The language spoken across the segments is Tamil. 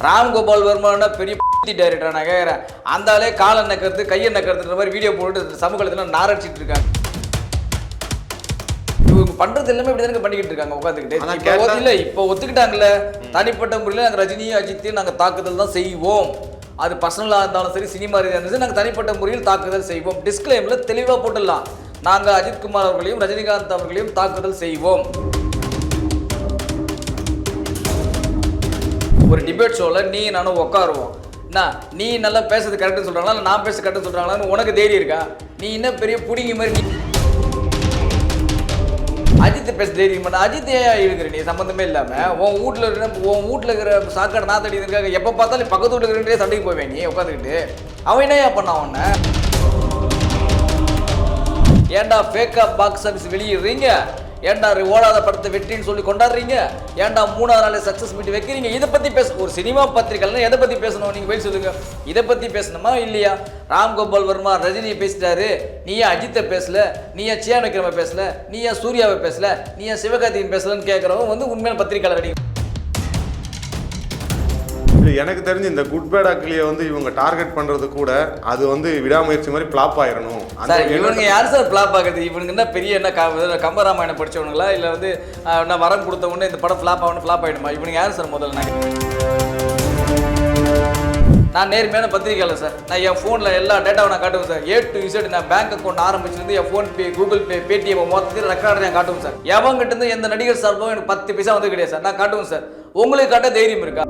ராம்கோபால் வர்மானா பெரிய டைரக்டர் நான் கேட்குறேன் அந்த ஆளே காலை நக்கிறது கையை நக்கிறதுன்ற மாதிரி வீடியோ போட்டு சமூகத்தில் நாரடிச்சிட்டு இருக்காங்க. இவங்க பண்றது எல்லாமே இப்படி தானே பண்ணிக்கிட்டு இருக்காங்க உட்காந்துக்கிட்டு. இல்ல இப்போ ஒத்துக்கிட்டாங்கல்ல. தனிப்பட்ட முறையில் நாங்கள் ரஜினியும் அஜித்தையும் நாங்கள் தாக்குதல் தான் செய்வோம். அது பர்சனலாக இருந்தாலும் சரி சினிமா ரீதியாக இருந்தாலும் நாங்கள் தனிப்பட்ட முறையில் தாக்குதல் செய்வோம். டிஸ்க்ளைமில் தெளிவாக போட்டுடலாம். நாங்கள் அஜித்குமார் அவர்களையும் ரஜினிகாந்த் அவர்களையும் தாக்குதல் செய்வோம். ஒரு டிபேட் ஷோவில் நீ நானும் உட்காருவோம் என்ன? நீ நல்லா பேசுறது கரெக்டுன்னு சொல்கிறாங்களா இல்லை நான் பேச கரெக்டுன்னு சொல்கிறாங்களான்னு உனக்கு தைரியம் இருக்கா? நீ என்ன பெரிய பிடிங்க மாதிரி நீ அஜித் பேச தைரியம் பண்ண அஜித் ஏன் இருக்கிற நீ? சம்மந்தமே இல்லாமல் உன் வீட்டில் இருக்கிற உன் வீட்டில் இருக்கிற சாக்காடு நான் இருக்காங்க. எப்போ பார்த்தாலும் பக்கத்து வீட்டில் இருக்கிறே சண்டைக்கு போவேன் நீ உட்காந்துக்கிட்டு அவன் என்ன பண்ணான் உன்னை? ஏன்டா ஃபேக்கா பாக்ஸ் ஆஃபீஸ் வெளியிடுறீங்க? ஏன்டா ஓடாத படத்தை வெற்றின்னு சொல்லி கொண்டாடுறீங்க? ஏன்டா மூணாவது நாள் சக்ஸஸ் மீட் வைக்கிறீங்க? இதை பற்றி பேச ஒரு சினிமா பத்திரிக்கைலாம் எதை பற்றி பேசணும்? நீங்கள் போய் சொல்லுங்க. இதை பற்றி பேசணுமா இல்லையா? ராம்கோபால் வர்மா ரஜினியை பேசிட்டாரு. நீ ஏன் அஜித்தை பேசல? நீ ஏன் சியான் விக்ரம பேசல? நீ ஏன் சூர்யாவை பேசல? நீ ஏன் சிவகார்த்திகேயன் பேசலன்னு கேட்குறவங்க வந்து உண்மையான பத்திரிகையாளர் அடிக்கும் எனக்கு தெரிஞ்சு இந்த குட் பேட் அக்லியை வந்து இவங்க டார்கெட் பண்றது கூட அது வந்து விடாமுயற்சி மாதிரி பிளாப் ஆயிரணும். அந்த சார் இவனுங்க யார் சார் ஃப்ளாப் ஆகுது இவனுங்க என்ன பெரிய என்ன கம்பராமாயணம் படிச்சவனுங்களா? இல்லை வந்து என்ன வரம் கொடுத்த உடனே இந்த படம் ஃப்ளாப் ஆகணும் ஃப்ளாப் ஆகிடுமா இவனுங்க யார் சார் முதல்ல நான் நான் நேர்மையான பத்திரிக்கையாளர் சார். நான் என் ஃபோனில் எல்லா டேட்டாவும் நான் காட்டுவேன் சார். ஏ டு இசட் நான் பேங்க் அக்கௌண்ட் ஆரம்பிச்சிருந்து என் PhonePe Google Pay Paytm மொத்தத்தில் ரெக்கார்டு நான் காட்டுவேன் சார். எவங்கிட்ட இருந்து எந்த நடிகர் சார்பும் எனக்கு பத்து பைசா வந்து கிடையாது சார். நான் காட்டுவேன் சார். உங்களுக்கு காட்ட தைரியம் இருக்கா?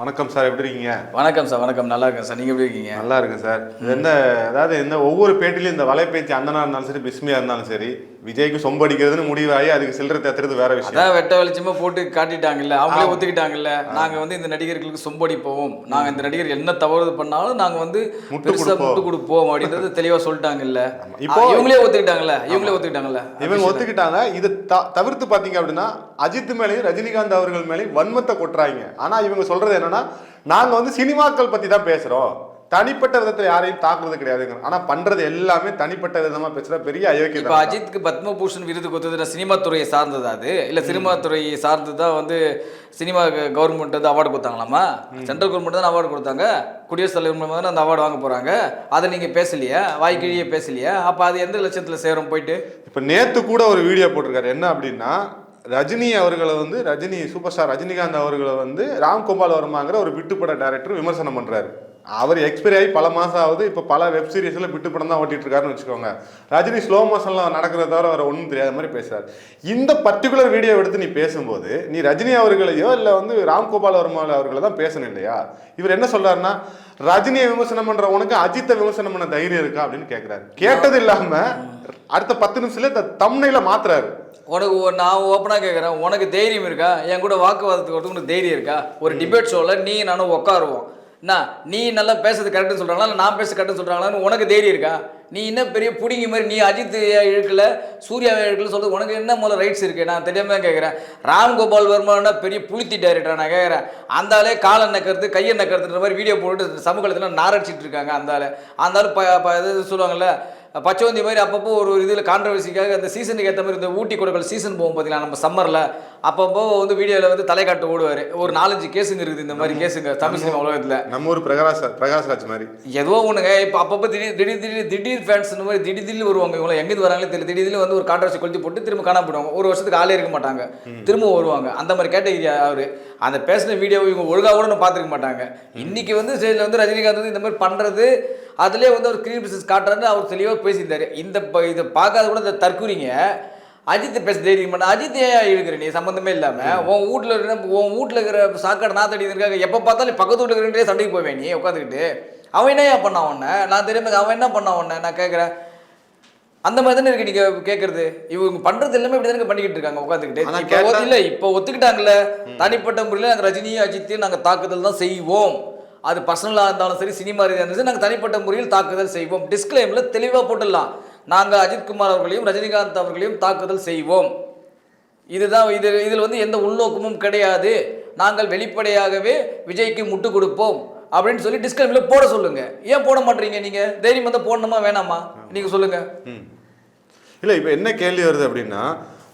வணக்கம் சார் எப்படி இருக்கீங்க? வணக்கம் சார் வணக்கம். நல்லா இருக்கேன் சார். நீங்கள் எப்படி இருக்கீங்க? நல்லா இருக்கு சார். என்ன அதாவது இந்த ஒவ்வொரு பேட்டிலையும் இந்த வலைபேச்சு அண்ணனா இருந்தாலும் சரி பிஸ்மியா இருந்தாலும் சரி விஜய்க்கு சொம்படிக்கிறதுன்னு முடிவாகி அதுக்கு சில்லறை தேத்துறது வேற விஷயம். அதான் வெட்ட வெளிச்சமா போட்டு காட்டிட்டாங்கல்ல அவங்களே ஒத்துக்கிட்டாங்கல்ல. நாங்க வந்து இந்த நடிகர்களுக்கு சொம்படி போவோம் நாங்க இந்த நடிகர் என்ன தவறு பண்ணாலும் நாங்க வந்து முட்டு பெருசா. முட்டு கொடுப்போம் அப்படின்றது தெளிவா சொல்லிட்டாங்கல்ல. இப்போ- இவங்களே ஒத்துக்கிட்டாங்கல்ல இவங்களே ஒத்துக்கிட்டாங்கல்ல. இவங்க ஒத்துக்கிட்டாங்க. இது தவிர்த்து பாத்தீங்க அப்படின்னா அஜித் மேலேயும் ரஜினிகாந்த் அவர்கள் மேலேயும் வன்மத்தை கொட்டுறாங்க. ஆனா இவங்க சொல்றது என்னன்னா நாங்க வந்து சினிமாக்கள் பத்தி தான் பேசுறோம். தனிப்பட்ட விதத்துல யாரையும் தாக்குறது கிடையாதுங்க ஆனா பண்றது எல்லாமே தனிப்பட்ட விதமா பேசுற பெரிய இப்ப அயோக்கியம் அஜித்துக்கு பத்மபூஷன் விருது கொடுத்தது சினிமா துறையை சார்ந்ததா அது? இல்ல சினிமா துறையை சார்ந்து தான் வந்து சினிமா கவர்மெண்ட் வந்து அவார்டு கொடுத்தாங்களாமா? சென்ட்ரல் கவர்மெண்ட் தான் அவார்டு கொடுத்தாங்க. குடியரசுத் தலைவர் மூலமா தானே அந்த அவார்டு வாங்க போறாங்க. அதை நீங்க பேசலையா? வாய்க்கிழியே பேசலையா? அப்ப அது எந்த லட்சத்துல சேரும் போயிட்டு? இப்ப நேத்து கூட ஒரு வீடியோ போட்டிருக்காரு. என்ன அப்படின்னா ரஜினி அவர்களை வந்து ரஜினி சூப்பர் ஸ்டார் ரஜினிகாந்த் அவர்களை வந்து ராம்கோபால் வர்மாங்கிற ஒரு விட்டுப்பட டைரக்டர் விமர்சனம் பண்றாரு. அவர் எக்ஸ்பைரி ஆகி பல மாசம் ஆகுது. இப்போ பல வெப் சீரிஸ்ல விட்டு படம் தான் ஓட்டிட்டு இருக்காருன்னு வச்சுக்கோங்க. ரஜினி ஸ்லோ மோஷன்ல நடக்கிறத தவிர வேற ஒன்றும் தெரியாத மாதிரி பேசுறாரு. இந்த பர்டிகுலர் வீடியோ எடுத்து நீ பேசும்போது நீ ரஜினி அவர்களையோ இல்லை வந்து ராம்கோபால் வர்மால் அவர்களை தான் பேசணும் இல்லையா? இவர் என்ன சொல்றாருன்னா ரஜினியை விமர்சனம் பண்ற உனக்கு அஜித்தை விமர்சனம் பண்ண தைரியம் இருக்கா அப்படின்னு கேட்கிறாரு கேட்டது இல்லாம அடுத்த பத்து நிமிஷத்துல தம்னையில மாத்துறாரு. உனக்கு நான் ஓப்பனாக கேட்குறேன் உனக்கு தைரியம் இருக்கா? என் கூட வாக்குவாதத்துக்கு வரதுக்கு உனக்கு தைரியம் இருக்கா? ஒரு டிபேட் ஷோவில் நீ நானும் உட்காருவோம் என்ன நீ நல்லா பேசுறது கரெக்டுன்னு சொல்கிறாங்களா இல்லை நான் பேச கரெக்டுன்னு சொல்கிறாங்களான்னு உனக்கு தைரியம் இருக்கா? நீ என்ன பெரிய புடிங்கி மாதிரி நீ அஜித் இழுக்கல சூர்யாவை இழுக்கல சொல்றது உனக்கு என்ன முதல்ல ரைட்ஸ் இருக்கு? நான் தெரியாம தான் கேட்குறேன் ராம்கோபால் வர்மானா பெரிய புளுத்தி டைரக்டர் நான் கேட்குறேன் அந்த ஆளே காலை நக்கிறது கையை நக்கிறதுன்ற மாதிரி வீடியோ போட்டு சமூகத்தில் நாரடிச்சிட்டு இருக்காங்க அந்த ஆளு. அந்த ப ப- இது சொல்லுவாங்கல்ல பச்சவந்தி மாதிரி அப்பப்போ ஒரு இதில் கான்ட்ரவர்சிக்காக அந்த சீசனுக்கு ஏற்ற மாதிரி இந்த ஊட்டி கொடுக்கல் சீசன் போகும் பார்த்தீங்களா நம்ம சம்மரில் அப்பப்போ வந்து வீடியோவில் வந்து தலைக்காட்டு ஓடுவார். ஒரு நாலஞ்சு கேஸுங்க இருக்குது இந்த மாதிரி கேஸுங்க தமிழ் சினிமா உலகத்தில். நம்ம ஊர் பிரகாஷ் பிரகாஷ்ராஜ் மாதிரி. ஏதோ ஒண்ணுங்க. இப்போ அப்பப்போ திடீர் திடீர் திடீர் திடீர் ஃபேன்ஸ் இந்த மாதிரி திடீர் திடீர்னு வருவாங்க. இவங்க எங்கேருந்து வராங்களே தெரியல. திடீர் திடீர்னு வந்து ஒரு கான்ட்ரவர்சி கொளுத்தி போட்டு திரும்ப காணாம போடுவாங்க ஒரு வருஷத்துக்கு ஆளே இருக்க மாட்டாங்க. திரும்ப வருவாங்க. அந்த மாதிரி கேட்டகிரி அவரு. அந்த பேசின வீடியோ இவங்க ஒழுங்கா கூட பார்த்துருக்க மாட்டாங்க. இன்னைக்கு வந்து ஸ்டேஜில் வந்து ரஜினிகாந்த் வந்து இந்த மாதிரி பண்றது அதுலேயே வந்து ஒரு க்ரீம் பிசினஸ் காட்டுறாருன்னு அவர் தெளிவாக பேசியிருந்தாரு. இந்த இதை பார்க்காத கூட இந்த தற்கூறிங்க அஜித் பேச தைரியம் பண்ண அஜித் ஏன் இழுக்கிற நீ? சம்மந்தமே இல்லாமல் உன் வீட்டில் இருக்கிற உன் வீட்டில் இருக்கிற சாக்காடு நாத்தடி இருக்காங்க எப்போ பார்த்தாலும் பக்கத்து வீட்டில் இருக்கிறே சண்டைக்கு போவேன் நீ உட்காந்துக்கிட்டு. அவன் என்ன பண்ணான் உன்னை? நான் தெரியாம அவன் என்ன பண்ணான் உன்னை? நான் கேட்குறேன் அந்த மாதிரி தானே இருக்கு நீங்க கேட்கறது இவங்க பண்றது எல்லாமே இப்படி தானே பண்ணிக்கிட்டு இருக்காங்க உட்காந்துக்கிட்டு. இப்போ இல்ல இப்போ ஒத்துக்கிட்டாங்கல்ல தனிப்பட்ட முறையில் நாங்கள் ரஜினியும் அஜித்தையும் நாங்கள் தாக்குதல் தான் செய்வோம். அது பர்சனலாக இருந்தாலும் சரி சினிமா ரீதியாக இருந்தாலும் நாங்கள் தனிப்பட்ட முறையில் தாக்குதல் செய்வோம். டிஸ்க்ளைமில் தெளிவாக போட்டுடலாம். நாங்கள் அஜித்குமார் அவர்களையும் ரஜினிகாந்த் அவர்களையும் தாக்குதல் செய்வோம். இதுதான் இது இதில் வந்து எந்த உள்நோக்கமும் கிடையாது. நாங்கள் வெளிப்படையாகவே விஜய்க்கு முட்டு கொடுப்போம். அப்படின்னு சொல்லி டிஸ்கிளைமில் போட சொல்லுங்க. ஏன் போட மாட்டீங்க நீங்க? தைரியம் வந்து போடணுமா வேணாமா? நீங்க சொல்லுங்கள் இல்லை இப்போ என்ன கேள்வி வருது அப்படின்னா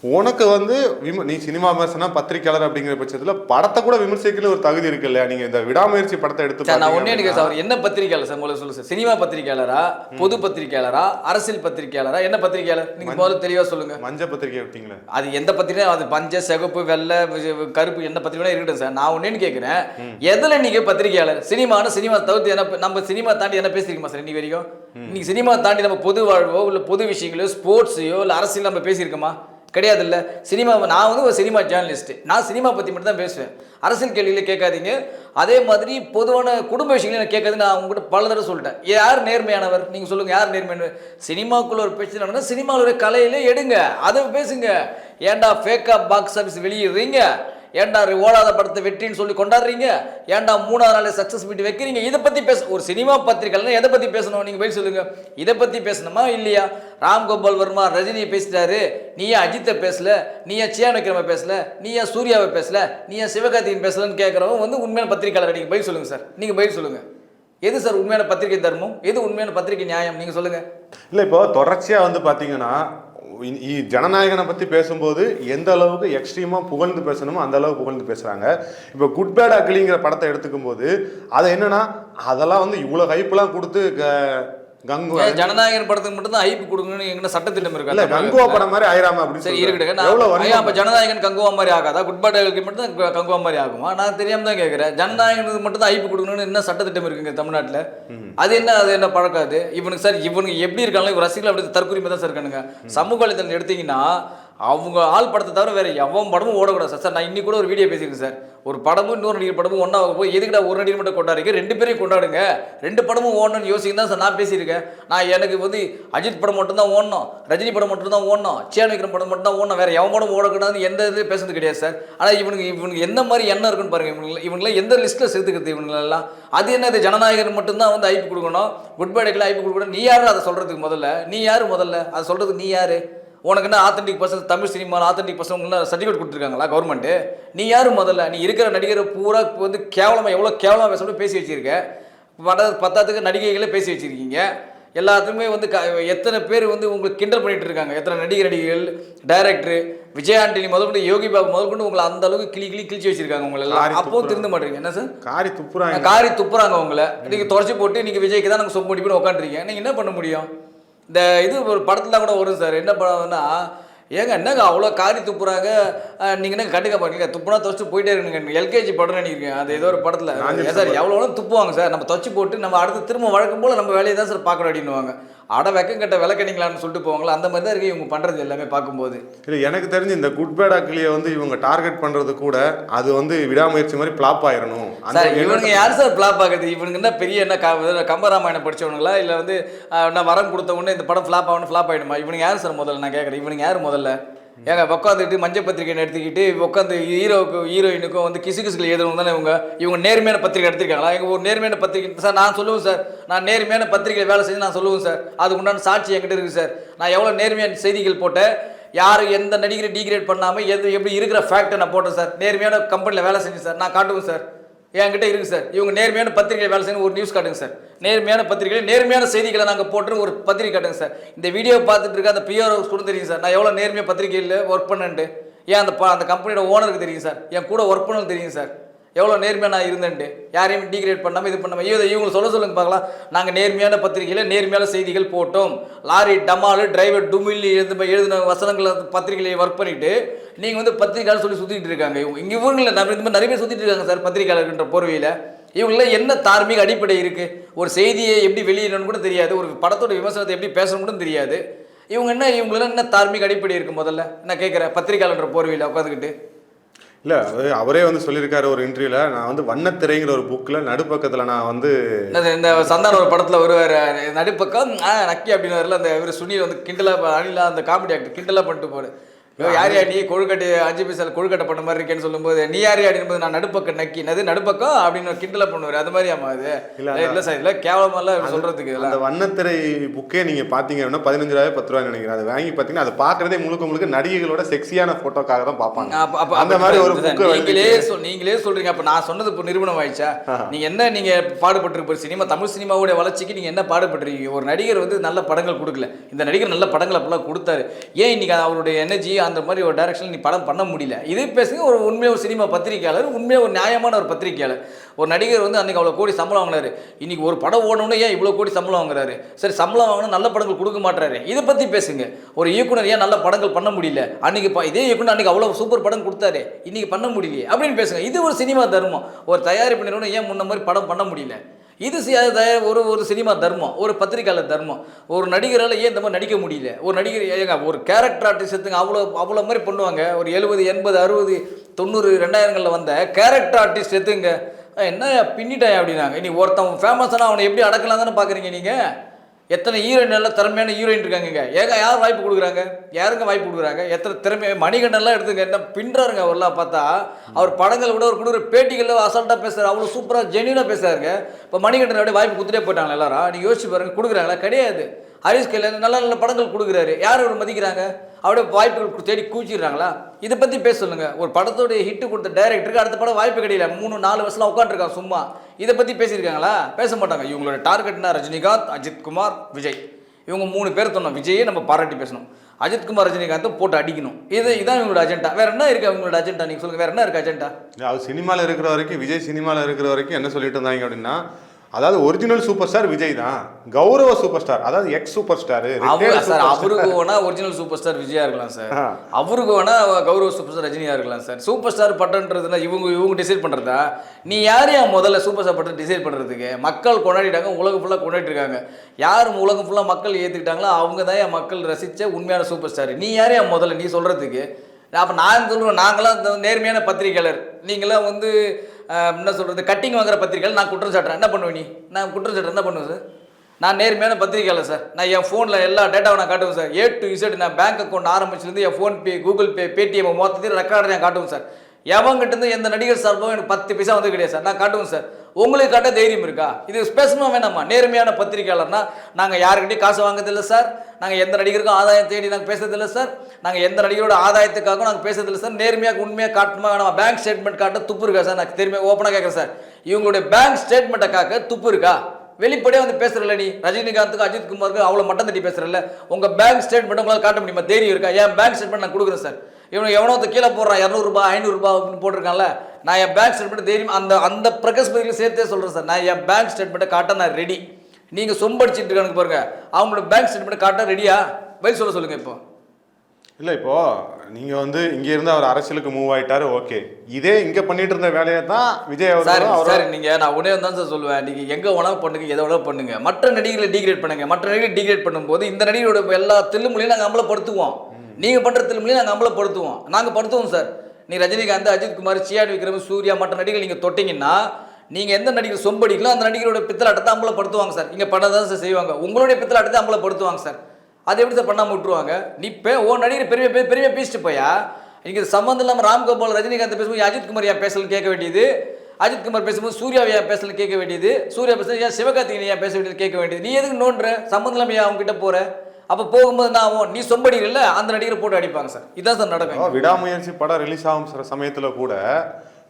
உனக்கு வந்து விம நீ சினிமா விமர்சனா பத்திரிக்கையாளர் அப்படிங்கிற பட்சத்தில் படத்தை கூட விமர்சிக்கிற ஒரு தகுதி இருக்கு இல்லையா? நீங்கள் இந்த விடாமுயற்சி படத்தை எடுத்து நான் ஒன்னே அப்படின்னா- சார். என்ன பத்திரிக்கையாளர் சார்? முதல்ல சொல்லு சார். சினிமா பத்திரிக்கையாளரா பொது பத்திரிக்கையாளரா அரசியல் பத்திரிக்கையாளரா என்ன பத்திரிக்கையாளர் நீங்க முதல்ல தெளிவா சொல்லுங்க. மஞ்சள் பத்திரிக்கை விட்டீங்களே? அது எந்த பத்திரிகை அது பஞ்ச சிகப்பு வெள்ளை கருப்பு எந்த பத்திரிகை இருக்கட்டும் சார். நான் ஒன்னேன்னு கேட்குறேன் எதுல நீங்க பத்திரிகையாளர்? சினிமான்னு சினிமா தவிர்த்து என்ன நம்ம சினிமா தாண்டி என்ன பேசிருக்கோமா சார் இன்னி வரைக்கும்? இன்னைக்கு சினிமா தாண்டி நம்ம பொது வாழ்வோ இல்ல பொது விஷயங்களோ ஸ்போர்ட்ஸையோ இல்ல அரசியல் நம்ம பேசியிருக்கோமா? கிடையாது இல்லை சினிமா நான் வந்து ஒரு சினிமா ஜேர்னலிஸ்ட்டு நான் சினிமா பற்றி மட்டும் தான் பேசுவேன். அரசியல் கேள்விகளை கேட்காதீங்க. அதே மாதிரி பொதுவான குடும்ப விஷயங்களை நான் கேட்காது நான் உங்கள்கிட்ட பல தடவை சொல்லிட்டேன். யார் நேர்மையானவர்? நீங்கள் சொல்லுங்கள் யார் நேர்மையானவர்? சினிமாக்குள்ள ஒரு பிரச்சனை நடந்தால் சினிமாவில் கலையிலே எடுங்க. அதை பேசுங்க. ஏன்டா ஃபேக்காக பாக்ஸ் ஆஃபீஸ் வெளியிடுறீங்க? ஏன்டா ஓடாத படத்தை வெற்றின்னு சொல்லி கொண்டாடுறீங்க? ஏன்டா மூணாவது நாள் சக்ஸஸ் மீட் வைக்கிறீங்க? இதை பற்றி பேச ஒரு சினிமா பத்திரிக்கைலாம் எதை பற்றி பேசணும்? நீங்கள் போய் சொல்லுங்க. இதை பற்றி பேசணுமா இல்லையா? ராம் கோபால் வர்மா ரஜினியை பேசிட்டாரு. நீ ஏன் அஜித்தை பேசல? நீ ஏன் சியான் விக்ரம பேசல? நீ ஏன் சூர்யாவை பேசல? நீ ஏன் சிவகார்த்திகேயன் பேசலன்னு கேட்குறவங்க வந்து உண்மையான பத்திரிகையாளர் நீங்கள் பதில் சொல்லுங்கள் சார். நீங்கள் பதில் சொல்லுங்கள் எது சார் உண்மையான பத்திரிகை தர்மம்? எது உண்மையான பத்திரிகை நியாயம்? நீங்கள் சொல்லுங்கள் இல்லை இப்போ தொடர்ச்சியாக வந்து பார்த்தீங்கன்னா ஜனநாயகனை பற்றி பேசும்போது எந்த அளவுக்கு எக்ஸ்ட்ரீமாக புகழ்ந்து பேசணுமோ அந்த அளவுக்கு புகழ்ந்து பேசுகிறாங்க இப்போ குட் பேட் அக்லிங்கிற படத்தை எடுத்துக்கும் போது அதை என்னென்னா அதெல்லாம் வந்து இவ்வளோ ஹைப்லாம் கொடுத்து க- கங்கு ஏன் ஜனநாயகன் படத்துக்கு மட்டும் தான் ஐப்பு கொடுக்கணும்னு எங்கன்னா சட்டத்திட்டம் இல்ல இருக்கா கங்குவா படம் மாதிரி ஆயிராம அப்படின்னு சரி. இருக்கட்டும் நான் அப்ப ஜனநாயகன் கங்குவா மாதிரி ஆகாதா? குட் பேட் மட்டும் தான் கங்குவா மாதிரி ஆகுமா? நான் தெரியாம தான் கேட்குறேன் ஜனநாயகனுக்கு மட்டும் தான் ஐப்பு கொடுக்கணும்னு என்ன சட்டத்திட்டம் இருக்குங்க தமிழ்நாட்டுல. அது என்ன அது என்ன பழக்கம் அது? இவனுக்கு சார் இவனுக்கு எப்படி இருக்காங்களோ இவன் ரசிகர்கள் அப்படி தற்கொலை தான் சார் இருக்கானுங்க. சமூக வலைத்தளம் எடுத்தீங்கன்னா அவங்க ஆள் படத்தை தவிர வேறு எவன் படமும் ஓடக்கூடாது சார். சார் நான் இன்னைக்கு கூட ஒரு வீடியோ பேசியிருக்கேன் சார். ஒரு படமும் இன்னொரு நடிகர் படமும் ஒன்றா போய் எதுக்குடா ஒரு நடிகர் மட்டும் கொண்டாடுங்க ரெண்டு பேரையும் கொண்டாடுங்க. ரெண்டு படமும் ஓடணும்னு யோசிக்க தான் சார் நான் பேசியிருக்கேன். நான் எனக்கு வந்து அஜித் படம் மட்டும்தான் ஓடணும் ரஜினி படம் மட்டும்தான் ஓடணும் சேன் விக்ரம் படம் மட்டும் தான் ஓடணும் வேறு எவன் படம் ஓடக்கூடாதுன்னு எந்த இது பேசுறது கிடையாது சார். ஆனால் இவனுக்கு இவனுக்கு எந்த மாதிரி எண்ணம் இருக்குன்னு பாருங்க. இவனுக்கு இவனுக்குலாம் எந்த லிஸ்ட்டில் சேர்த்துக்கிறது இவங்களெல்லாம் அது என்ன இது ஜனநாயகர் மட்டும்தான் வந்து ஐப்பு கொடுக்கணும். குட் பேடுக்கெல்லாம் ஐப்பு கொடுக்கணும். நீ யாரும் அதை சொல்கிறதுக்கு முதல்ல. நீ யார் முதல்ல? அதை சொல்கிறதுக்கு நீ யார்? உனக்கு என்ன ஆத்தென்டிக் பர்சன் தமிழ் சினிமாவில் ஆத்தென்டிக் பர்சன் சர்டிஃபிகேட் கொடுத்துருக்காங்களா கவர்மெண்ட்டு நீ யாரு முதல்ல? நீ இருக்கிற நடிகரை பூரா வந்து கேவலமாக எவ்வளோ கேவலமாக பேசணும் பேசி வச்சிருக்க. பட பத்தாத்துக்கு நடிகைகளே பேசி வச்சிருக்கீங்க. எல்லாத்துக்குமே வந்து க எத்தனை பேர் வந்து உங்களுக்கு கிண்டல் பண்ணிட்டு இருக்காங்க? எத்தனை நடிகர் நடிகைகள் டைரக்டர் விஜயாண்டனி முதல்கொண்டு யோகி பாபு முதல்கொண்டு உங்களை அந்த அளவுக்கு கிளி கிளி கிழிச்சு வச்சிருக்காங்க உங்களை எல்லாம். அப்பவும். திருந்த மாட்டேங்க. என்ன சார்? காரி துப்புறாங்க. காரி துப்புறாங்க உங்களை. நீங்க தொடச்சி போட்டு நீங்க விஜய்க்கு தான் நாங்கள் சொப்பு முடிப்புன்னு உட்காந்துருக்கீங்க நீங்க என்ன பண்ண முடியும்? இந்த இது ஒரு படத்துல கூட வரும் சார். என்ன படம்னா ஏங்க என்னங்க அவ்வளோ காரி துப்புறாங்க? அஹ், நீங்க என்ன கண்டுக்க மாட்டீங்க? துப்புனா துவச்சு போயிட்டே இருக்குங்க எல்கேஜி படம் நினைக்கிறேன் அது ஏதோ ஒரு படத்துல. சார் எவ்வளோ துப்புவாங்க சார். நம்ம துவச்சு போட்டு நம்ம அடுத்து திரும்ப வழக்கம் போல நம்ம வேலையை தான் சார் பார்க்கணும் அப்படின்னுவாங்க. அட வெக்கம் கட்ட விளக்கணிங்களான்னு சொல்லிட்டு போவாங்களா அந்த மாதிரி தான் இருக்கு இவங்க பண்றது எல்லாமே பார்க்கும்போது. இல்லை எனக்கு தெரிஞ்சு இந்த குட் பேட் அக்லியை வந்து இவங்க டார்கெட் பண்றது கூட அது வந்து விடாமுயற்சி மாதிரி ஃபிளாப் ஆயிரணும். அந்த சார் இவனுங்க யார் சார் ஃப்ளாப் ஆகுது? இவனுங்க என்ன பெரிய என்ன கம்பராமாயணம் படிச்சவனுங்களா? இல்லை வந்து நான் வரம் கொடுத்த உடனே இந்த படம் ஃப்ளாப் ஆகணும் ஃப்ளாப் ஆகிடுமா இவனுங்க யார் சார் முதல்ல? நான் கேட்குறேன் இவனுங்க யார் முதல்ல? ஏங்க உட்காந்துட்டு மஞ்சள் பத்திரிக்கை எடுத்துக்கிட்டு உட்காந்து ஹீரோவுக்கு ஹீரோயினுக்கும் வந்து கிசு கிசுகள் எழுதுறவங்க தானே இவங்க? இவங்க நேர்மையான பத்திரிக்கை எடுத்திருக்காங்களா? எங்கள் ஒரு நேர்மையான பத்திரிக்கை சார் நான் சொல்லுவேன் சார். நான் நேர்மையான பத்திரிக்கை வேலை செஞ்சு நான் சொல்லுவேன் சார். அதுக்கு உண்டான சாட்சி என்கிட்ட இருக்குது சார். நான் எவ்வளோ நேர்மையான செய்திகள் போட்டேன் யார் எந்த நடிகரை டீக்ரேட் பண்ணாமல் எது எப்படி இருக்கிற ஃபேக்டை நான் போட்டேன் சார். நேர்மையான கம்பெனியில் வேலை செஞ்சேன் சார். நான் காட்டுவேன் சார். என்கிட்ட இருக்கு சார். இவங்க நேர்மையான பத்திரிகை வேலை செய்யணும் ஒரு நியூஸ் காட்டுங்க சார். நேர்மையான பத்திரிகை நேர்மையான செய்திகளை நாங்கள் போட்டு ஒரு பத்திரிகை காட்டுங்க சார். இந்த வீடியோ பார்த்துட்டு இருக்க அந்த பிஆர் கூட தெரியும் சார். நான் எவ்வளோ நேர்மையாக பத்திரிகையில் ஒர்க் பண்ணேன்ட்டு. ஏன் அந்த ப- அந்த கம்பெனியோட ஓனருக்கு தெரியும் சார். என் கூட ஒர்க் பண்ணணும் தெரியும் சார். எவ்வளோ நேர்மையாக நான் இருந்தேன்ட்டு? யாரையும் டீக்ரேட் பண்ணாமல் இது பண்ணாமல் இதை இவங்க சொல்ல சொல்லுங்க பார்க்கலாம். நாங்கள் நேர்மையான பத்திரிகையில் நேர்மையான செய்திகள் போட்டோம். லாரி டமாலு டிரைவர் டுமில்லி எழுந்து எழுதின வசனங்களை பத்திரிகையை ஒர்க் பண்ணிட்டு நீங்கள் வந்து பத்திரிகையாளர் சொல்லி சுற்றிட்டு இருக்காங்க. இவங்க இங்கே இவங்கள நம்ம இந்த மாதிரி நிறைய பேர் சுற்றிட்டு இருக்காங்க சார் பத்திரிகையாளர்கின்ற போர்வையில். இவங்கள என்ன தார்மீக அடிப்படை இருக்குது ஒரு செய்தியை எப்படி வெளியிடணும்னு கூட தெரியாது. ஒரு படத்தோட விமர்சனத்தை எப்படி பேசணும்னு கூட தெரியாது. இவங்க என்ன இவங்களாம் என்ன தார்மீக அடிப்படை இருக்குது முதல்ல? நான் கேட்குறேன் பத்திரிகையாளர்ன்ற போர்வையில் உட்காந்துக்கிட்டு இல்லை அது அவரே வந்து சொல்லியிருக்காரு ஒரு இன்டர்வியூல நான் வந்து வண்ணத்திரைங்கிற ஒரு புக்கில் நடுப்பக்கத்தில் நான் வந்து இந்த சந்தான ஒரு படத்தில் வருவார் நடுப்பக்கம் நக்கி அப்படின்னு வரல அந்த இவர் சுனில் வந்து கிண்டலாக அணிலா அந்த காமெடி ஆக்டர் கிண்டலாக பண்ணிட்டு போடு யார் நீ கொழுக்கட்டை அஞ்சு பைசால கொழுக்கட்டை பண்ண மாதிரி இருக்கேன்னு சொல்லும்போது நீ யார் என்பது நான் நடுப்பக்கம் நக்கி அது நடுப்பக்கம்? அப்படின்னு கிண்டல பண்ணுவார். அது மாதிரி ஆமா அது இல்ல, இல்ல சார் இல்ல கேவலமெல்லாம் சொல்றதுக்கு அந்த வண்ணத்திரை புக்கே நீங்க பாத்தீங்க அப்படின்னா பதினஞ்சு ரூபாய் பத்து ரூபாய் நினைக்கிறேன். அதை வாங்கி பாத்தீங்கன்னா அதை பாக்குறதே முழுக்க முழுக்க நடிகைகளோட செக்ஸியான போட்டோக்காக தான் பார்ப்பாங்க. அந்த மாதிரி ஒரு நீங்களே சொல் நீங்களே சொல்றீங்க. அப்ப நான் சொன்னது இப்போ நிரூபணம் ஆயிடுச்சா? நீங்க என்ன நீங்க பாடுபட்டிருப்ப சினிமா தமிழ் சினிமாவுடைய வளர்ச்சிக்கு நீங்க என்ன பாடுபட்டிருக்கீங்க? ஒரு நடிகர் வந்து நல்ல படங்கள் கொடுக்கல. இந்த நடிகர் நல்ல படங்கள் அப்பெல்லாம் கொடுத்தாரு. ஏன் இன்னைக்கு அவருடைய எனர்ஜி அந்த மாதிரி ஒரு டைரக்ஷன் நீ படம் பண்ண முடியல. இதே பேசுங்க ஒரு உண்மையாக ஒரு சினிமா பத்திரிகையாளர் உண்மையாக ஒரு நியாயமான ஒரு பத்திரிகையாளர். ஒரு நடிகர் வந்து அன்றைக்கி அவ்வளோ கோடி சம்பளம் வாங்கினாரு. இன்றைக்கி ஒரு படம் ஓடணும்னு ஏன் இவ்வளோ கோடி சம்பளம் வாங்குறாரு? சரி சம்பளம் வாங்கினா நல்ல படங்கள் கொடுக்க மாட்டாரு. இதை பற்றி பேசுங்க. ஒரு இயக்குனர் ஏன் நல்ல படங்கள் பண்ண முடியல? அன்றைக்கி இப்போ இதே இயக்குனர் அன்றைக்கி அவ்வளோ சூப்பர் படம் கொடுத்தாரு. இன்றைக்கி பண்ண முடியலையே. அப்படின்னு பேசுங்க. இது ஒரு சினிமா தர்மம். ஒரு தயாரிப்பு நிறுவனம் ஏன் முன்ன மாதிரி படம் பண்ண முடியல? இது சி- ஒரு ஒரு சினிமா தர்மம் ஒரு பத்திரிக்கையாளர் தர்மம். ஒரு நடிகரால் ஏன் இந்த மாதிரி நடிக்க முடியல? ஒரு நடிகர் ஏங்க ஒரு கேரக்டர் ஆர்டிஸ்ட்டுங்க எடுத்துங்க அவ்வளோ அவ்வளோ மாதிரி பண்ணுவாங்க. ஒரு எழுபது எண்பது அறுபது தொண்ணூறு ரெண்டாயிரங்களில் வந்த கேரக்டர் ஆர்டிஸ்ட் எடுத்துங்க. என்ன பின்னிட்டாய் அப்படின்னாங்க. இனி ஒருத்தன் ஃபேமஸான அவனை எப்படி அடக்கலாம் தானே பார்க்குறீங்க நீங்கள் எத்தனை ஹீரோயின் நல்ல திறமையான ஹீரோயின் இருக்காங்க இங்க. ஏங்க யார் வாய்ப்பு கொடுக்குறாங்க? யாருங்க வாய்ப்பு கொடுக்குறாங்க? எத்தனை திறமை மணிகண்டன்லாம் எடுத்துங்க. என்ன பின்றாருங்க அவர்லாம் பார்த்தா அவர் படங்களை விட அவர் கொடுக்குற பேட்டிகளில் அசால்ட்டாக பேசுகிறார் அவ்வளோ சூப்பராக ஜென்யூனாக பேசுகிறாருங்க இப்போ மணிகண்டன் அப்படியே வாய்ப்பு கொடுத்துட்டே போயிட்டாங்க எல்லாரும்? நீங்கள் யோசிச்சு பாருங்க கொடுக்குறாங்களா? கிடையாது. ஹரிஷ் கல்யாண் நல்ல நல்ல படங்கள் கொடுக்குறாரு. யார் அவர் மதிக்கிறாங்க? அப்படியே வாய்ப்புகள் தேடி கூச்சிடுறாங்களா இதை பற்றி பேச சொல்லுங்கள் ஒரு படத்தோடைய ஹிட்டு கொடுத்த டைரக்டருக்கு அடுத்த படம் வாய்ப்பு கிடைக்கல மூணு நாலு வருஷம் உட்காந்துருக்காங்க சும்மா. இதை பற்றி பேசியிருக்காங்களா? பேச மாட்டாங்க. இவங்களோட டார்கெட்னா ரஜினிகாந்த் அஜித்குமார் விஜய். இவங்க மூணு பேர் சொன்னோம். விஜயே நம்ம பாராட்டி பேசணும். அஜித் குமார் போட்டு அடிக்கணும். இது இதான் இவங்களோட அஜெண்டா வேற என்ன இருக்கு அவங்களோட அஜெண்டா நீங்க சொல்லுங்க. வேற என்ன இருக்கு அஜெண்டா அவர் சினிமாவில் இருக்கிற வரைக்கும் விஜய் சினிமாவில் இருக்கிற வரைக்கும் என்ன சொல்லிட்டு இருந்தாங்க அப்படின்னா அதாவது ஒரிஜினல் சூப்பர் ஸ்டார் விஜய் தான். கௌரவ சூப்பர் ஸ்டார் அதாவது எக்ஸ் சூப்பர் ஸ்டார் சார் அவருக்கு வேணா ஒரிஜினல் சூப்பர் ஸ்டார் விஜயா இருக்கலாம் சார். அவருக்கு வேணா கௌரவ சூப்பர் ஸ்டார் ரஜினியா இருக்கலாம் சார். சூப்பர் ஸ்டார் பட்டன்றதுனா இவங்க இவங்க டிசைட் பண்றதா? நீ யார் ஏன் முதல்ல சூப்பர் ஸ்டார் பட்டன் டிசைட் பண்றதுக்கு? மக்கள் கொண்டாடிட்டாங்க உலகம் ஃபுல்லாக கொண்டாடிட்டு இருக்காங்க யார் உலகம் ஃபுல்லாக மக்கள் ஏற்றுக்கிட்டாங்களோ அவங்க தான் என் மக்கள் ரசிச்ச உண்மையான சூப்பர் ஸ்டார் நீ யார் ஏன் முதல்ல? நீ சொல்றதுக்கு. அப்போ நான் சொல்லுவேன் நாங்களாம் இந்த நேர்மையான பத்திரிகையாளர். நீங்களாம் வந்து என்ன சொல்கிறது கட்டிங் வாங்குற பத்திரிகையாளர் நான் குற்றம் சாட்டுறேன். என்ன பண்ணுவேன் நீ? நான் குற்றம் சாட்டுறேன் என்ன பண்ணுவேன் சார் நான் நேர்மையான பத்திரிக்கையாளர் சார் நான் என் ஃபோனில் எல்லா டேட்டாவும் நான் காட்டுவேன் சார் ஏ டு இசட் நான் பேங்க் அக்கௌண்ட் ஆரம்பிச்சிருந்து என் ஃபோன்பே கூகுள் பே பேடிஎம் மொத்தத்தையும் ரெக்கார்டு நான் காட்டுவேன் சார் எவங்கிட்டேருந்து எந்த நடிகர் சார்பும் எனக்கு பத்து பைசா வந்து கிடையாது சார் நான் காட்டுவேன் சார் உங்களுக்கு காட்ட தைரியம் இருக்கா? இது பேசணுமா வேணாமா? நேர்மையான பத்திரிகையாளர்னா நாங்கள் யாருக்கிட்டையும் காசு வாங்குறதில்ல சார் நாங்கள் எந்த நடிகருக்கும் ஆதாயம் தேடி நாங்கள் பேசுறதில்ல சார் நாங்கள் எந்த நடிகரோட ஆதாயத்துக்காகவும் நாங்கள் பேசுறதில்ல சார் நேர்மையாக உண்மையாக காட்டணுமா வேணாமா? பேங்க் ஸ்டேட்மெண்ட் காட்ட துப்பு இருக்கா சார் நான் திரும்ப ஓப்பனாக கேட்குறேன் சார் இவங்களுடைய பேங்க் ஸ்டேட்மெண்ட்டை காக்க துப்பு இருக்கா? வெளிப்படையாக வந்து பேசுறல நீ? ரஜினிகாந்துக்கு அஜித் குமாருக்கு அவ்வளோ மட்டம் தட்டி பேசுறல உங்கள் பேங்க் ஸ்டேட்மெண்ட் உங்களால் காட்ட முடியுமா? தைரியம் இருக்கா? ஏன் பேங்க் ஸ்டேட்மெண்ட் நான் கொடுக்குறேன் சார் இவனுக்கு எவனோ கீழே போடுறான் இரநூறுபா ஐநூறுரூபா அப்படின்னு போட்டிருக்கான்ல? நான் என் பேங்க் ஸ்டேட்மெண்ட் தைரியம் அந்த அந்த பிரகாஷ் பதிவில் சேர்த்தே சொல்கிறேன் சார். நான் என் பேங்க் ஸ்டேட்மெண்ட்டை காட்ட நான் ரெடி நீங்கள் சொம்படிச்சிட்டு இருக்கானுங்க பாருங்க. அவங்களோட பேங்க் ஸ்டேட்மெண்ட் காட்ட ரெடியா பதில் சொல்ல சொல்லுங்க இப்போ. இல்ல இப்போ நீங்க வந்து இங்க இருந்து அவர் அரசியலுக்கு மூவ் ஆயிட்டாரு ஓகே இதே இங்க பண்ணிட்டு இருந்த வேலையை தான் விஜய் சார் சார் நீங்க நான் உடனே தான் சார் சொல்லுவேன். நீங்க எங்க வேணாலும் பண்ணுங்க எதை வேணாலும் பண்ணுங்க. மற்ற நடிகர்களை டிகிரேட் பண்ணுங்க. மற்ற நடிகர்களை டிகிரேட் பண்ணும்போது இந்த நடிகரோட எல்லா தில்லுமொழியும் நாங்க அமலப்படுத்துவோம் நீங்க பண்ற தில்லுமொழியும் நாங்க அமலப்படுத்துவோம் நாங்க படுத்துவோம் சார். நீ ரஜினிகாந்த் அஜித் குமார் சியாடி விக்ரம் சூர்யா மற்ற நடிகர் நீங்கள் தொட்டிங்கன்னா நீங்கள் எந்த நடிகர் சொம்படிகளோ அந்த நடிகரோட பித்தலாட்டத்தை அம்பலப்படுத்துவாங்க சார். இங்க பண்ணதான் சார் செய்வாங்க. உங்களுடைய பித்தலாட்டத்தை அம்பலப்படுத்துவாங்க சார். அதை எப்படி சார் பண்ணாமல் விட்டுருவாங்க? நீ பே ஓ நடிகர் பெரிய பெரிய பெரிய பேசிட்டு போயா? இங்கே சம்மந்தம் இல்லாமல் ராம்கோபால் ரஜினிகாந்த் பேசும்போது அஜித் குமார் ஏன் பேசலன்னு கேட்க வேண்டியது? அஜித் குமார் பேசும்போது சூர்யாவை ஏன் பேசலன்னு கேட்க வேண்டியது? சூர்யா பேசுறது ஏன் சிவகார்த்திகேயன் ஏன் பேச வேண்டியது கேட்க வேண்டியது? நீ எதுக்கு நோண்டுற? சம்மந்தம் இல்லாமல் ஏன் அவங்க கிட்ட அப்ப போகும்போது நான் ஆகும்? நீ சொம்படி இல்ல அந்த நடிகரை போட்டு அடிப்பாங்க சார். இதான் சார் நடக்கும். விடாமுயற்சி படம் ரிலீஸ் ஆகும் சில சமயத்துல கூட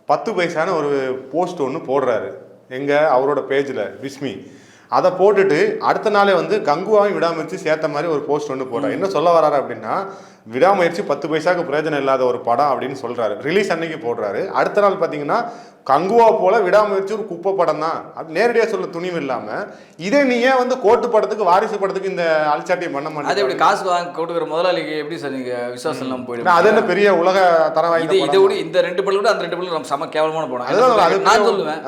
பத்து பைசான ஒரு போஸ்ட் ஒன்று போடுறாரு. எங்க? அவரோட பேஜ்ல விஸ்மி அதை போட்டுட்டு அடுத்த நாளே வந்து கங்குவாவையும் விடாமுயற்சி சேர்த்த மாதிரி ஒரு போஸ்ட் ஒன்று போடுறாரு. என்ன சொல்ல வராரு அப்படின்னா விடாமுயற்சி பத்து பைசாக்கு பிரயோஜனம் இல்லாத ஒரு படம் அப்படின்னு சொல்றாரு. ரிலீஸ் அன்னைக்கு போடுறாரு. அடுத்த நாள் பார்த்தீங்கன்னா கங்குவா போல விடாமுயற்சி ஒரு குப்பை படம் தான். அது நேரடியாக சொல்ல துணிவு இல்லாம இதே நீ ஏன் வந்து கோட்டு படத்துக்கு வாரிசு படத்துக்கு இந்த அழிச்சாட்டியம் பண்ண அது மாட்டேன் எப்படி காசு வாங்கி கொடுக்குற முதலாளிக்கு எப்படி சார் நீங்க விசுவாசம் இல்லாம போயிடும்? அது என்ன பெரிய உலக தரம் இது இதை விட இந்த ரெண்டு படம் விட அந்த ரெண்டு படம் நம்ம செம கேவலமான படம். அது? நான் சொல்லுவேன்.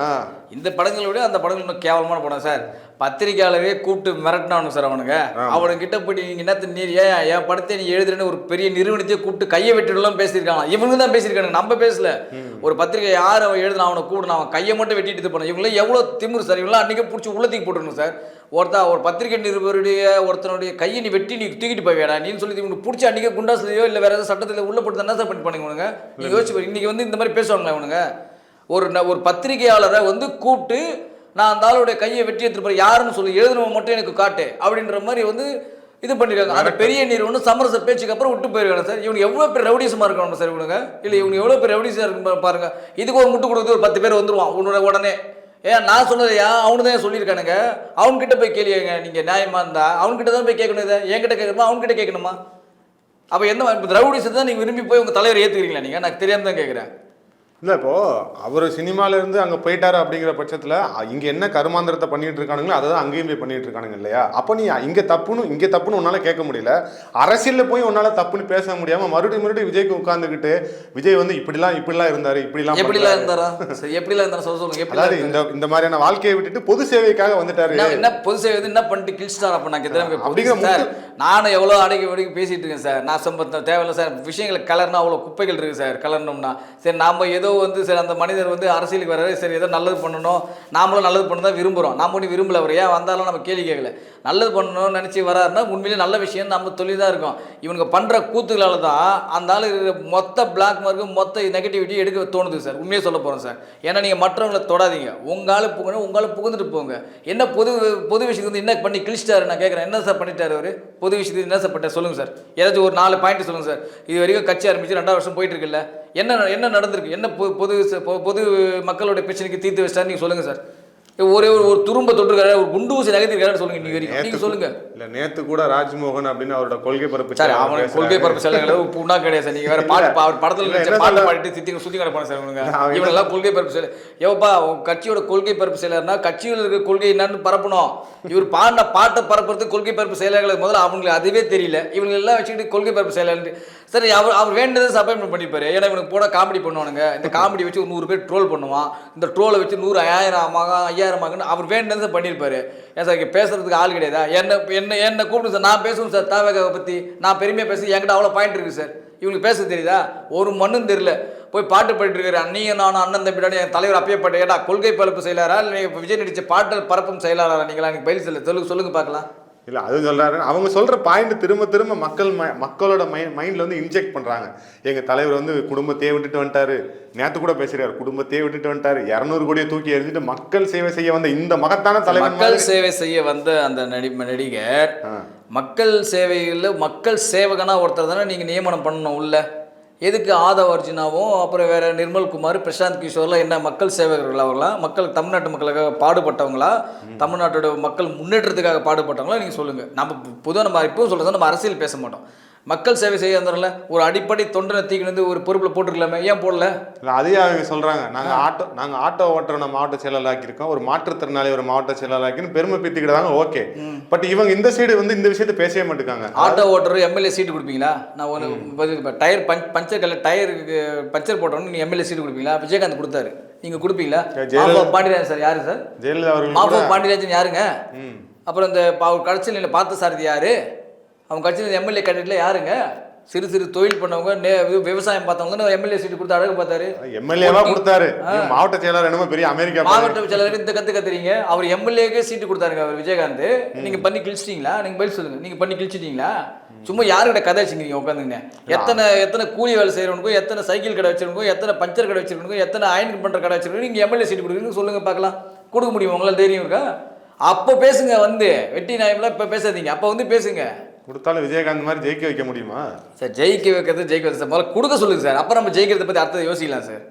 இந்த படங்களை விட அந்த படங்கள் இன்னும் கேவலமான படம் சார். பத்திரிக்கையாளரே கூப்பிட்டு மிரட்டினானு சார் அவனுங்க. அவனுக்கு கிட்ட போய் நீங்க என்னத்த நீ ஏன் என் படத்தை நீ எழுதுறேன்னு ஒரு பெரிய நிறுவனத்தையே கூப்பிட்டு கையை வெட்டிடலாம் பேசியிருக்காங்க இவங்க தான் பேசியிருக்காங்க நம்ம பேசல. ஒரு பத்திரிக்கை யார் அவன் எழுதுனா அவனை கூப்பிடணும் அவன் கையை மட்டும் வெட்டிட்டு இது பண்ண இவங்களாம் எவ்வளோ திமிரு சார். இவங்களாம் அன்றைக்கி பிடிச்சி உள்ளத்துக்கு போட்டுருணும் சார். ஒருத்தா ஒரு பத்திரிகை நிருபருடைய ஒருத்தனுடைய கையை நீ வெட்டி நீ தூக்கிட்டு போய் வேடா. நீன்னு சொல்லி இவனுக்கு பிடிச்ச அன்றைக்கி குண்டாஸ்லையோ இல்லை வேற ஏதாவது சட்டத்தில் உள்ள போட்டு என்ன சார் பண்ணி பண்ணுங்க யோசிச்சு. இன்னைக்கு வந்து இந்த மாதிரி பேசுவாங்களா இவனுங்க? ஒரு ந- ஒரு பத்திரிகையாளரை வந்து கூப்பிட்டு நான் அந்த ஆளுடைய கையை வெட்டி எடுத்துட்டு போறேன். யாருன்னு சொல்லி எழுதுனவன் மட்டும் எனக்கு காட்டு அப்படின்ற மாதிரி வந்து இது பண்ணிருக்காங்க. அந்த பெரிய நிறுவனம் சமரச பேச்சுக்கு அப்புறம் விட்டு போயிருக்காங்க சார். இவங்க எவ்வளோ பேர் ரவுடிசமாக இருக்கணும் சார் இவனுங்க? இல்லை இவங்க எவ்வளோ பேர் ரவுடிஸாக இருக்கு பாருங்க. இதுக்கு ஒரு முட்டு கொடுத்து ஒரு பத்து பேர் வந்துருவான் உன்னோட உடனே. ஏன் நான் சொன்னதையா அவனு தான் சொல்லியிருக்கானுங்க? அவன்கிட்ட போய் கேளுங்க நீங்கள் நியாயமா இருந்தா. அவன்கிட்ட தான் போய் கேட்கணும் இதை. என்கிட்ட கேட்கணுமா? அவன்கிட்ட கேட்கணுமா? அப்போ எந்த இப்போ ரவுடிஸை தான் நீங்கள் விரும்பி போய் உங்கள் தலைவர் ஏற்றுக்கிறீங்களா நீங்கள் நான் தெரியாம தான் கேட்குறேன் இல்ல இப்போ அவர் சினிமால இருந்து அங்க போயிட்டாரு அப்படிங்கிற பட்சத்துல இங்க என்ன கருமாந்திரத்தை பண்ணிட்டு இருக்கானுங்களோ அதை தான் அங்கேயும் போய் பண்ணிட்டு இருக்கானுங்க இல்லையா? அப்ப நீ இங்க தப்புன்னு இங்க தப்புன்னு உன்னால கேட்க முடியல. அரசியல்ல போய் உன்னால தப்புன்னு பேச முடியாம மறுபடியும் மறுபடியும் விஜய்க்கு உட்கார்ந்துகிட்டு விஜய் வந்து இப்படிலாம் இப்படிலாம் இருந்தாரு இப்படிலாம் எப்படிலாம். இருந்தாரா? சரி எப்படிலாம் இருந்தாரா? சொல்ல சொல்லுங்க அதாவது இந்த இந்த மாதிரியான வாழ்க்கையை விட்டுட்டு பொது சேவைக்காக வந்துட்டாரு. என்ன பொது சேவை என்ன பண்ணிட்டு கில் ஸ்டார் அப்போ நான் அப்படிங்கிற சார் நானும் எவ்வளோ அடக்கி வடக்கி பேசிட்டு இருக்கேன் சார். நான் சம்பத்த தேவையில்ல சார். விஷயங்களை கலர்னா அவ்வளோ குப்பைகள் இருக்குது சார். கலர்னோம்னா சரி நாம ஏதோ வந்து சரி அந்த மனிதர் வந்து அரசியலுக்கு வர சரி ஏதோ நல்லது பண்ணணும். நாமளும் நல்லது பண்ண தான் விரும்புகிறோம் நாம் ஒன்றும் விரும்பல அவர். ஏன் வந்தாலும் நம்ம கேள்வி கேட்கல. நல்லது பண்ணணும்னு நினச்சி வராருன்னா உண்மையிலேயே நல்ல விஷயம் நம்ம தொழில் தான் இருக்கும். இவனுங்க பண்ணுற கூத்துகளால் தான் அந்த ஆள் மொத்த பிளாக் மார்க்கு மொத்த நெகட்டிவிட்டி எடுக்க தோணுது சார் உண்மையை சொல்ல போகிறோம் சார் ஏன்னா நீங்கள் மற்றவங்களை தொடாதீங்க. உங்களால் புகணும் உங்களால் புகுந்துட்டு போங்க. என்ன பொது பொது விஷயத்துக்கு வந்து என்ன பண்ணி கிழிச்சிட்டாரு நான் கேட்குறேன். என்ன சார் பண்ணிட்டாரு அவர்? பொது விஷயத்துக்கு என்ன சார் பண்ணிட்டார்? சொல்லுங்கள் சார் ஏதாச்சும் ஒரு நாலு பாயிண்ட் சொல்லுங்கள் சார் இது வரைக்கும் கட்சி ஆரம்பிச்சு ரெண்டாவது வருஷம் போயிட்டு இருக்குல்ல. என்ன என்ன நடந்திருக்கு? என்ன பொது பொது மக்களுடைய பிரச்சனைக்கு தீர்த்து வச்சிட்டாரு? நீங்கள் சொல்லுங்கள் சார். ஒரே ஒரு ஒரு துரும்ப தொட்டுருக்காரு. ஒரு குண்டு ஊசி நகர்த்திருக்காரு சொல்லுங்க நீங்க வரைக்கும். நீங்க சொல்லுங்க. இல்ல நேத்து கூட ராஜ்மோகன் அப்படின்னு அவரோட கொள்கை பரப்பு சார் அவன். கொள்கை பரப்பு செல்லங்களை புண்ணா கிடையாது சார். நீங்க வேற பாட்டு அவர் படத்துல என்ன பாட்டு பாடிட்டு சித்தி சுத்தி கிடப்பான சார் என்ன- இவனெல்லாம் கொள்கை பரப்பு செல்ல ஏப்பா உன் கட்சியோட கொள்கை பரப்பு செயலர்னா கட்சியில் இருக்க கொள்கை என்னன்னு பரப்பணும். இவர் பாடின பாட்டை பரப்புறதுக்கு கொள்கை பரப்பு செயலர்களுக்கு முதல்ல அவங்களுக்கு அதுவே தெரியல. இவங்க எல்லாம் வச்சுக்கிட்டு கொள்கை பரப்பு செயலர் சரி அவர் அவர் வேண்டியது அப்பாயின்மெண்ட் பண்ணிப்பாரு. ஏன்னா இவனுக்கு போட காமெடி பண்ணுவானுங்க. இந்த காமெடி வச்சு ஒரு நூறு பேர் ட்ரோல் பண்ணுவான். இந்த ட்ரோலை வச்சு நூறு ஐயாயிரம் ஐயாயிரம் ஆகுன்னு அவர் வேண்டதை பண்ணியிருப்பாரு ஏன் சார் இங்கே பேசுறதுக்கு ஆள் கிடையாதா? என்ன என்ன என்ன கூப்பிடு சார். நான் பேசுவேன் சார் தாவேகாவை பற்றி நான் பெருமையாக பேசி என்கிட்ட அவ்வளோ பாயிண்ட் இருக்குது சார். இவனுக்கு பேச தெரியுதா? ஒரு மண்ணும் தெரியல. போய் பாட்டு பாடிட்டு இருக்காரு. அண்ணியும் நானும் அண்ணன் தம்பிடானு என் தலைவர் அப்பயே பாட்டு ஏடா கொள்கை பரப்பு செயலாரா இல்லை விஜய் நடிச்ச பாட்டல் பரப்பும் செயலாரா நீங்களா? எனக்கு பயில் செல்ல சொல்லுங்க சொல்லுங்க பார்க்கலாம். இல்ல அது சொல்றாரு. அவங்க சொல்ற பாயிண்ட் திரும்ப திரும்ப மக்கள் ம- மக்களோட மைண்ட்ல வந்து இன்ஜெக்ட் பண்றாங்க. எங்க தலைவர் வந்து குடும்பத்தையே விட்டுட்டு வந்துட்டாரு. நேத்து கூட பேசுறாரு குடும்பத்தையே விட்டுட்டு வந்துட்டாரு. இரநூறு கோடியை தூக்கி எறிஞ்சிட்டு மக்கள் சேவை செய்ய வந்த இந்த மகத்தான தலைவர் மக்கள் சேவை செய்ய வந்த அந்த நடி நடிகர். மக்கள் சேவையில் மக்கள் சேவகனா ஒருத்தர் தானே நீங்கள் நியமனம் பண்ணணும் உள்ள? எதுக்கு ஆதவ அர்ஜுனாவும் அப்புறம் வேறு நிர்மல் குமார் பிரசாந்த் கிஷோர்லாம் என்ன மக்கள் சேவகர்கள் அவர்களாம் மக்கள் தமிழ்நாட்டு மக்களுக்காக பாடுபட்டவங்களா? தமிழ்நாட்டோட மக்கள் முன்னேற்றத்துக்காக பாடுபட்டவங்களா? நீங்கள் சொல்லுங்கள் நம்ம பொதுவாக நம்ம இப்பவும் சொல்கிறது நம்ம அரசியல் பேச மாட்டோம். மக்கள் சேவை செய்ய வந்துடல ஒரு அடிப்படை தொண்டனை தீக்கிட்டு வந்து ஒரு பொறுப்பில் போட்டுருக்கலாமே ஏன் போடல? இல்ல அதையே அவங்க சொல்றாங்க நாங்க ஆட்டோ நாங்க ஆட்டோ ஓட்டுறவனை மாவட்ட செயலாளராக்கி இருக்கோம் ஒரு மாற்றுத்திறனாளி ஒரு மாவட்ட செயலாளராக்கின்னு பெருமை பீத்திக்கிட்டாங்க ஓகே. பட் இவங்க இந்த சைடு வந்து இந்த விஷயத்த பேசவே மாட்டேங்காங்க. ஆட்டோ ஓட்டுற எம்எல்ஏ சீட்டு கொடுப்பீங்களா? நான் ஒரு டயர் பஞ்ச் பஞ்சர் கல்ல டயருக்கு பஞ்சர் போட்டோன்னு நீ எம்எல்ஏ சீட்டு கொடுப்பீங்களா? விஜயகாந்த் கொடுத்தாரு. நீங்க கொடுப்பீங்களா? பாண்டியராஜன் சார் யாரு சார்? ஜெயலலிதா அவர்கள் பாண்டியராஜன் யாருங்க. அப்புறம் இந்த அவர் கட்சியில் பார்த்த சாரதி யாரு? அவங்க கட்சியில் எம்எல்ஏ கேண்டிடேட்ல யாருங்க? சிறு சிறு தொழில் பண்ணவங்க விவசாயம் பார்த்தவங்க எம்எல்ஏ சீட்டு கொடுத்து அழகு பார்த்தாரு. எம்எல்ஏவா கொடுத்தாரு. மாவட்ட செயலாளர் என்னமோ பெரிய அமெரிக்கா மாவட்ட செயலருக்கு இந்த கத்து கத்துறீங்க. அவர் எம்எல்ஏக்கே சீட்டு கொடுத்தாருங்க அவர் விஜயகாந்த். நீங்க பண்ணி கிழிச்சிட்டீங்களா? நீங்க பதில் சொல்லுங்க. நீங்க பண்ணி கிழிச்சிட்டீங்களா? சும்மா யாருக்கிட்ட கதை வச்சுக்கிறீங்க உட்காந்துங்க எத்தனை எத்தனை கூலி வேலை செய்யறவனுக்கும் எத்தனை சைக்கிள் கடை வச்சிருக்கோம் எத்தனை பஞ்சர் கடை வச்சிருக்கோம் எத்தனை அயன் பண்ற கடை வச்சிருக்கோம் நீங்க எம்எல்ஏ சீட்டு கொடுக்குறீங்க சொல்லுங்க பார்க்கலாம். கொடுக்க முடியும்? உங்களால தைரியம் இருக்கா? அப்போ பேசுங்க வந்து. வெட்டி நாயம்லாம் இப்போ பேசாதீங்க. அப்போ வந்து பேசுங்க. கொடுத்தாலும் விஜயகாந்த் மாதிரி ஜெயிக்க வைக்க முடியுமா? சார் ஜெயிக்க வைக்கிறது ஜெயிக்க வைக்கிறது சார். முதல்ல கொடுக்க சொல்லுங்க சார். அப்புறம் நம்ம ஜெயிக்கிறத பற்றி அடுத்தது யோசிக்கலாம் சார்.